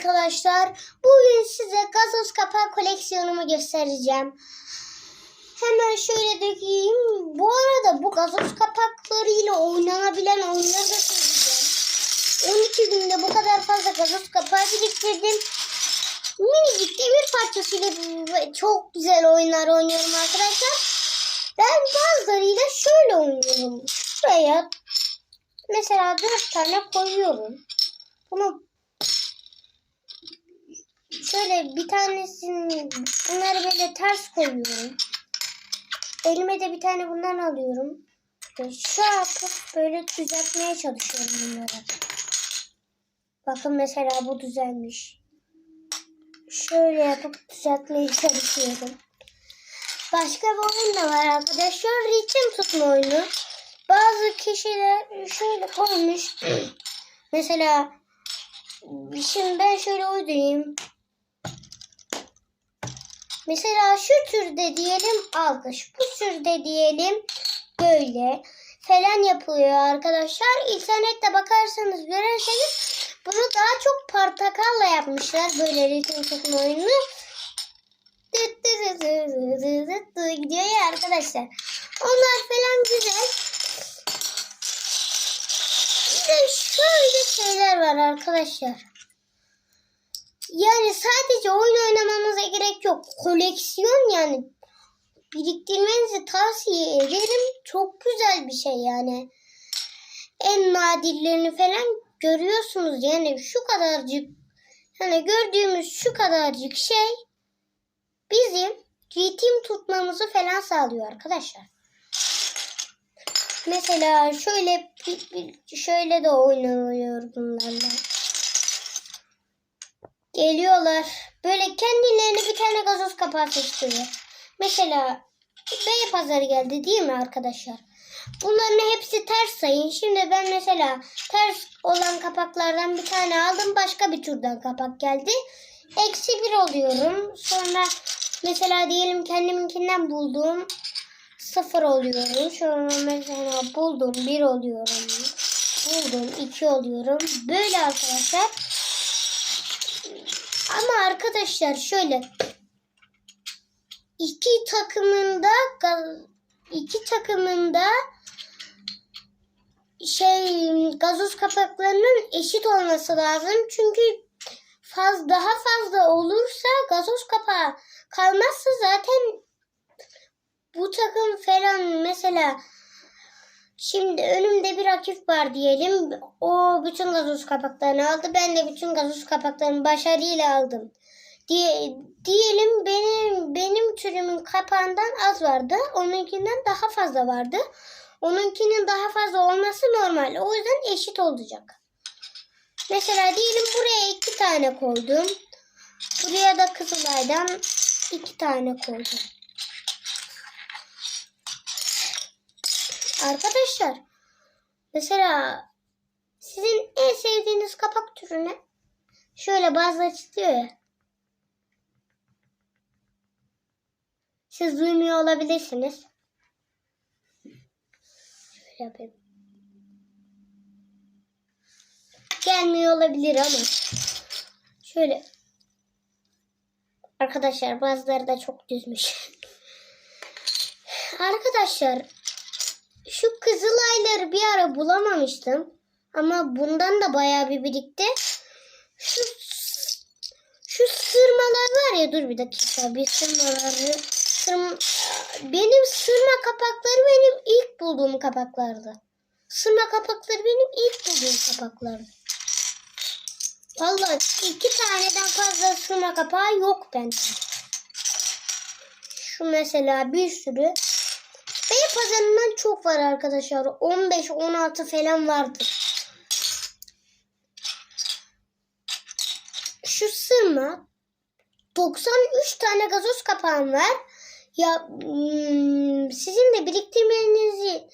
arkadaşlar. Bugün size gazoz kapağı koleksiyonumu göstereceğim. Hemen şöyle dökeyim. Bu arada bu gazoz kapaklarıyla oynanabilen oyunları da söyleyeceğim. 12 günde bu kadar fazla gazoz kapağı biriktirdim. Minicik demir parçasıyla çok güzel oyunlar oynuyorum arkadaşlar. Ben bazılarıyla şöyle oynuyorum. Şuraya mesela 4 tane koyuyorum. Bunu şöyle bir tanesini bunları böyle ters koyuyorum. Elime de bir tane bundan alıyorum. Ve şu yapıp böyle düzeltmeye çalışıyorum bunları. Bakın mesela bu düzelmiş. Şöyle yapıp düzeltmeye çalışıyorum. Başka bir oyun da var arkadaşlar. Ritim tutma oyunu. Bazı kişiler şöyle koymuş. Mesela şimdi ben şöyle uydurayım. Mesela şu türde diyelim alkış. Bu türde diyelim böyle falan yapılıyor arkadaşlar. İnternette bakarsanız görerseniz bunu daha çok portakalla yapmışlar. Böyle ritim tutma oyunu. Dıt dıt dıt dıt dıt dıt gidiyor ya arkadaşlar. Onlar falan güzel. Bir de şöyle şeyler var arkadaşlar. Yani sadece oyun oynamamıza Koleksiyon yani biriktirmenizi tavsiye ederim. Çok güzel bir şey yani. En nadirlerini falan görüyorsunuz. Yani şu kadarcık hani gördüğümüz şu kadarcık şey bizim ritim tutmamızı falan sağlıyor arkadaşlar. Mesela şöyle şöyle de oynanıyor bunlarla. Geliyorlar. Böyle kendilerine bir tane gazoz kapağı seçtiriyor. Mesela Bey pazarı geldi değil mi arkadaşlar? Bunların hepsi ters sayın. Şimdi ben mesela ters olan kapaklardan bir tane aldım. Başka bir türden kapak geldi. Eksi bir oluyorum. Sonra mesela diyelim kendiminkinden buldum. Sıfır oluyorum. Sonra mesela buldum bir oluyorum. Buldum iki oluyorum. Böyle arkadaşlar. Ama arkadaşlar şöyle iki takımında iki takımında şey gazoz kapaklarının eşit olması lazım. Çünkü faz daha fazla olursa gazoz kapağı kalmazsa zaten bu takım falan mesela Şimdi önümde bir rakip var diyelim. O bütün gazoz kapaklarını aldı. Ben de bütün gazoz kapaklarını başarıyla aldım. Diye, diyelim benim benim türümün kapağından az vardı. Onunkinden daha fazla vardı. Onunkinin daha fazla olması normal. O yüzden eşit olacak. Mesela diyelim buraya iki tane koydum. Buraya da Kızılay'dan iki tane koydum. Arkadaşlar mesela sizin en sevdiğiniz kapak türü ne? Şöyle bazıları çıkıyor ya. Siz duymuyor olabilirsiniz. Şöyle yapayım. Gelmiyor olabilir ama. Şöyle. Arkadaşlar bazıları da çok düzmüş. Arkadaşlar şu kızılayları bir ara bulamamıştım. Ama bundan da bayağı bir birikti. Şu şu sırmalar var ya dur bir dakika bir sırmaları sırm, benim sırma kapakları benim ilk bulduğum kapaklardı. Sırma kapakları benim ilk bulduğum kapaklardı. Vallahi iki taneden fazla sırma kapağı yok bende. Şu mesela bir sürü Bey pazarından çok var arkadaşlar. 15-16 falan vardır. Şu sırma 93 tane gazoz kapağım var. Ya hmm, sizin de biriktirmenizi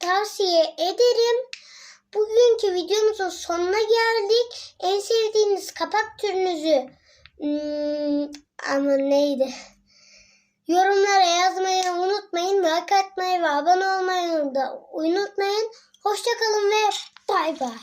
tavsiye ederim. Bugünkü videomuzun sonuna geldik. En sevdiğiniz kapak türünüzü hmm, ama neydi? Yorumlara yazmayı unutmayın. Like atmayı ve abone olmayı da unutmayın. Hoşçakalın ve bay bay.